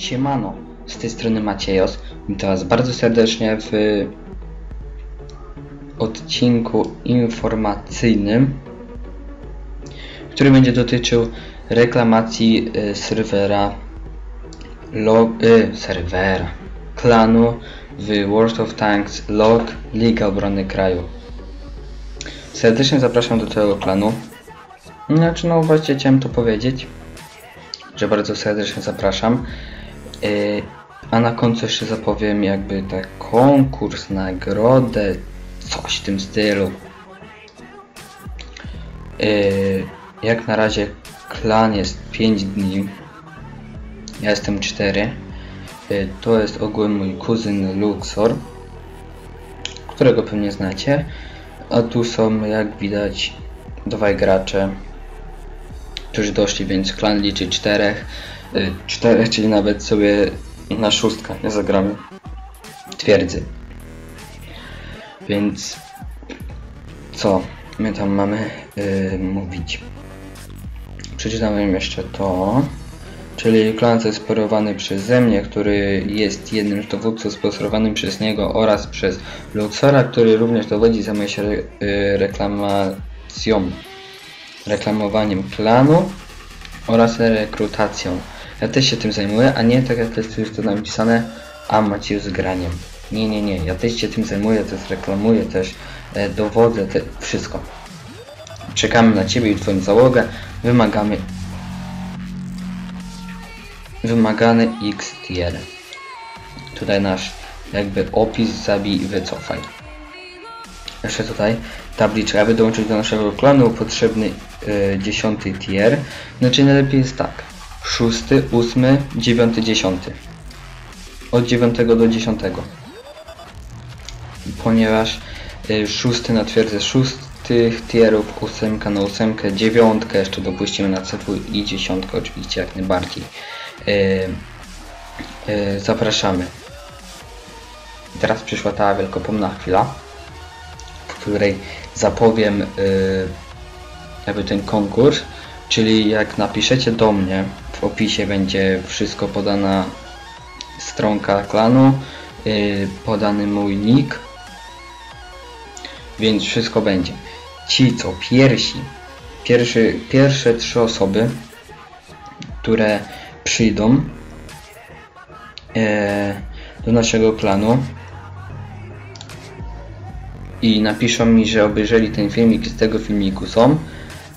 Siemano, z tej strony Maciejos. Witam Was bardzo serdecznie w odcinku informacyjnym, który będzie dotyczył reklamacji y, serwera log, y, serwera klanu w World of Tanks log Liga Obrony Kraju. Serdecznie zapraszam do tego klanu. Znaczy, no właściwie chciałem to powiedzieć, że bardzo serdecznie zapraszam. Yy, a na końcu jeszcze zapowiem jakby tak konkurs, nagrodę, coś w tym stylu. Yy, jak na razie klan jest 5 dni. Ja jestem 4. Yy, to jest ogółem mój kuzyn Luxor, którego pewnie znacie. A tu są jak widać dwaj gracze, którzy doszli, więc klan liczy czterech. Y, czterech, czyli nawet sobie na szóstkę nie zagramy twierdzy. Więc co my tam mamy yy, mówić? Przeczytałem jeszcze to. Czyli klan zesperowany przeze mnie, który jest jednym z dowódców sponsorowanym przez niego oraz przez Luxora, który również dowodzi zajmuje się yy, reklamacją, reklamowaniem klanu oraz rekrutacją. Ja też się tym zajmuję, a nie tak jak jest tu już to napisane, a macie z graniem. Nie, nie, nie, ja też się tym zajmuję, też reklamuję, też e, dowodzę, te, wszystko. Czekamy na Ciebie i Twoją załogę, wymagamy wymagany X tier. Tutaj nasz jakby opis, zabij i wycofaj. Jeszcze tutaj tabliczka, aby dołączyć do naszego klanu potrzebny y, 10 tier. Znaczy najlepiej jest tak. 6, 8, 9, 10. Od 9 do 10. Ponieważ y, 6 na twierdzę 6 tierów, 8 na 8, 9 jeszcze dopuścimy na CW i 10 oczywiście jak najbardziej. Y, y, zapraszamy. Teraz przyszła ta wielkopomna chwila w której zapowiem jakby ten konkurs, czyli jak napiszecie do mnie, w opisie będzie wszystko podana stronka klanu, yy, podany mój nick, więc wszystko będzie. Ci co pierwsi, pierwszy, pierwsze trzy osoby, które przyjdą yy, do naszego klanu, i napiszą mi, że obejrzeli ten filmik z tego filmiku są,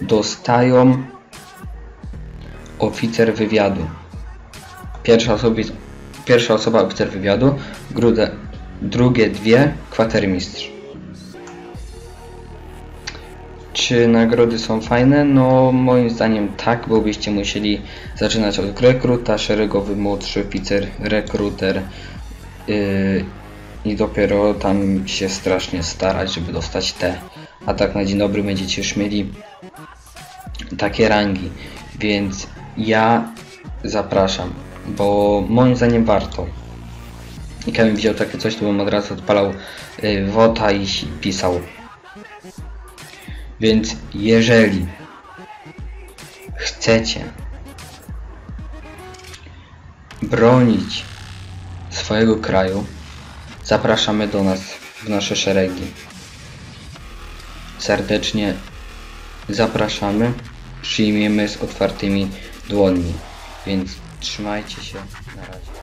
dostają oficer wywiadu. Pierwsza osoba, pierwsza osoba oficer wywiadu, grude, drugie dwie kwatermistrz. Czy nagrody są fajne? No moim zdaniem tak, bo byście musieli zaczynać od rekruta, szeregowy młodszy oficer, rekruter yy, i dopiero tam się strasznie starać, żeby dostać te. A tak na dzień dobry będziecie już mieli takie rangi, więc ja zapraszam, bo moim zdaniem warto. Ja bym widział takie coś, to bym od razu odpalał y, wota i pisał. Więc jeżeli chcecie bronić swojego kraju, Zapraszamy do nas w nasze szeregi. Serdecznie zapraszamy, przyjmiemy z otwartymi dłońmi. Więc trzymajcie się. Na razie.